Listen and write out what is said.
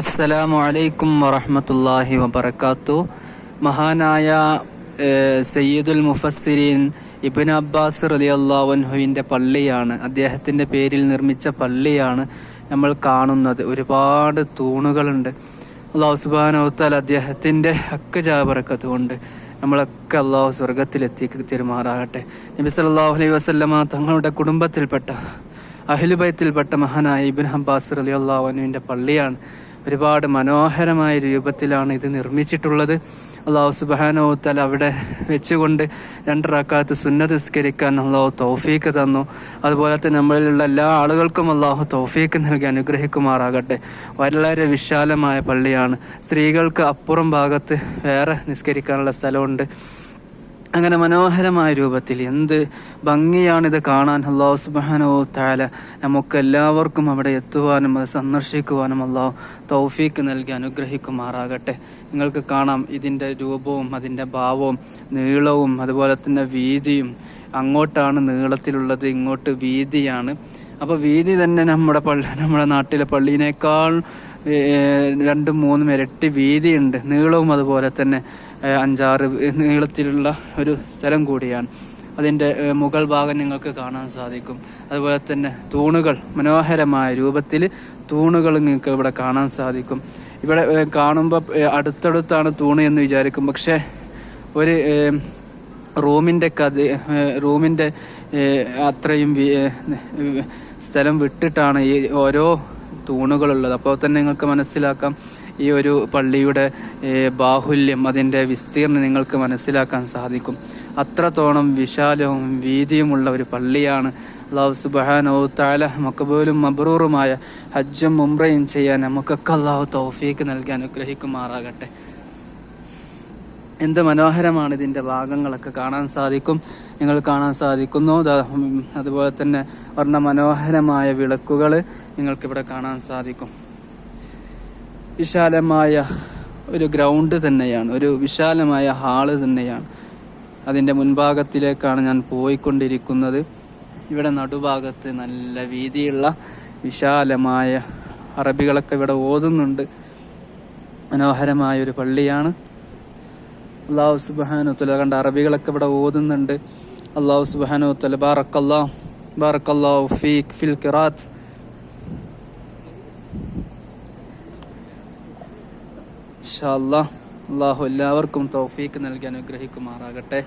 അസ്സലാമു അലൈക്കും വറഹമത്തല്ലാഹി വബർക്കാത്തു മഹാനായ സയ്യിദുൽ മുഫസ്സിരീൻ ഇബിൻ അബ്ബാസ് റലി അൻഹുവിന്റെ പള്ളിയാണ്. അദ്ദേഹത്തിന്റെ പേരിൽ നിർമ്മിച്ച പള്ളിയാണ് നമ്മൾ കാണുന്നത്. ഒരുപാട് തൂണുകളുണ്ട്. അള്ളാഹു സുബ്ഹാനഹു അദ്ദേഹത്തിന്റെ ഹക്ക് ജാബറക്കത്ത് കൊണ്ട് നമ്മളൊക്കെ അള്ളാഹു സ്വർഗത്തിലെത്തി തിരുമാറാകട്ടെ. നബി സല്ലല്ലാഹു അലൈഹി വസല്ലമ തങ്ങളുടെ കുടുംബത്തിൽപ്പെട്ട അഹിലുബൈത്തിൽപ്പെട്ട മഹാനായ ഇബിൻ ഹബ്ബാസ് അലി അള്ളാഹുവിന്റെ പള്ളിയാണ്. ഒരുപാട് മനോഹരമായ രൂപത്തിലാണ് ഇത് നിർമ്മിച്ചിട്ടുള്ളത്. അള്ളാഹു സുബാനോത്തൽ അവിടെ വെച്ചുകൊണ്ട് രണ്ട് റക്കാത്ത് സുന്നത്ത് നിസ്കരിക്കാൻ അള്ളാഹു തൗഫീക്ക് തന്നു. അതുപോലെ തന്നെ നമ്മളിലുള്ള എല്ലാ ആളുകൾക്കും അള്ളാഹു തൗഫീക്ക് നൽകി അനുഗ്രഹിക്കുമാറാകട്ടെ. വളരെ വിശാലമായ പള്ളിയാണ്. സ്ത്രീകൾക്ക് അപ്പുറം ഭാഗത്ത് വേറെ നിസ്കരിക്കാനുള്ള സ്ഥലമുണ്ട്. അങ്ങനെ മനോഹരമായ രൂപത്തിൽ എന്ത് ഭംഗിയാണിത് കാണാൻ അള്ളാഹു സുബാനോ താല നമുക്ക് എല്ലാവർക്കും അവിടെ എത്തുവാനും അത് സന്ദർശിക്കുവാനും അള്ളാഹു തൗഫീക്ക് നൽകി അനുഗ്രഹിക്കുമാറാകട്ടെ. നിങ്ങൾക്ക് കാണാം ഇതിന്റെ രൂപവും അതിന്റെ ഭാവവും നീളവും അതുപോലെ തന്നെ വീതിയും അങ്ങോട്ടാണ് നീളത്തിലുള്ളത് ഇങ്ങോട്ട് വീതിയാണ്. അപ്പോൾ വീതി തന്നെ നമ്മുടെ പള്ളി നമ്മുടെ നാട്ടിലെ പള്ളിയിനേക്കാൾ രണ്ടും മൂന്നും ഇരട്ടി വീതിയുണ്ട്. നീളവും അതുപോലെ തന്നെ അഞ്ചാറ് നീളത്തിലുള്ള ഒരു സ്ഥലം കൂടിയാണ്. അതിന്റെ മുകൾ ഭാഗം നിങ്ങൾക്ക് കാണാൻ സാധിക്കും. അതുപോലെ തന്നെ തൂണുകൾ മനോഹരമായ രൂപത്തിൽ തൂണുകൾ നിങ്ങൾക്ക് ഇവിടെ കാണാൻ സാധിക്കും. ഇവിടെ കാണുമ്പോൾ അടുത്തടുത്താണ് തൂണ് എന്ന് വിചാരിക്കും. പക്ഷേ ഒരു റൂമിന്റെ കഥ റൂമിന്റെ അത്രയും സ്ഥലം വിട്ടിട്ടാണ് ഈ ഓരോ തൂണുകളുള്ളത്. അപ്പോൾ തന്നെ നിങ്ങൾക്ക് മനസ്സിലാക്കാം. ഈ ഒരു പള്ളിയുടെ ബാഹുല്യം അതിന്റെ വിസ്തീർണം നിങ്ങൾക്ക് മനസ്സിലാക്കാൻ സാധിക്കും. അത്രത്തോളം വിശാലവും വീതിയുമുള്ള ഒരു പള്ളിയാണ്. അള്ളാഹു സുബാനോ താല മക്കബൂലും മബ്രൂറുമായ ഹജ്ജും മുംറയും ചെയ്യാൻ നമുക്കൊക്കെ അള്ളാഹു തൗഫീക്ക് നൽകി അനുഗ്രഹിക്കുമാറാകട്ടെ. എന്ത് മനോഹരമാണ് ഇതിന്റെ ഭാഗങ്ങളൊക്കെ കാണാൻ സാധിക്കും. നിങ്ങൾ കാണാൻ സാധിക്കുന്നു. അതുപോലെ തന്നെ വർണ മനോഹരമായ വിളക്കുകൾ നിങ്ങൾക്കിവിടെ കാണാൻ സാധിക്കും. വിശാലമായ ഒരു ഗ്രൗണ്ട് തന്നെയാണ് ഒരു വിശാലമായ ഹാൾ തന്നെയാണ്. അതിന്റെ മുൻഭാഗത്തിലേക്കാണ് ഞാൻ പോയിക്കൊണ്ടിരിക്കുന്നത്. ഇവിടെ നടുഭാഗത്ത് നല്ല വീതിയുള്ള വിശാലമായ അറബികളൊക്കെ ഇവിടെ ഓതുന്നുണ്ട്. മനോഹരമായ ഒരു പള്ളിയാണ് അള്ളാഹു സുബാനു തല കണ്ട അറബികളൊക്കെ ഇവിടെ ഓതുന്നുണ്ട്. അള്ളാഹു സുബാനു തല ബാറക്കല്ലാ ബാറക്കല്ലാഹു ഫീക് ഫിൽ കിറാത്ത്. ഇൻഷാ അല്ലാ അള്ളാഹു എല്ലാവർക്കും തൗഫീക്ക് നൽകി അനുഗ്രഹിക്കുമാറാകട്ടെ.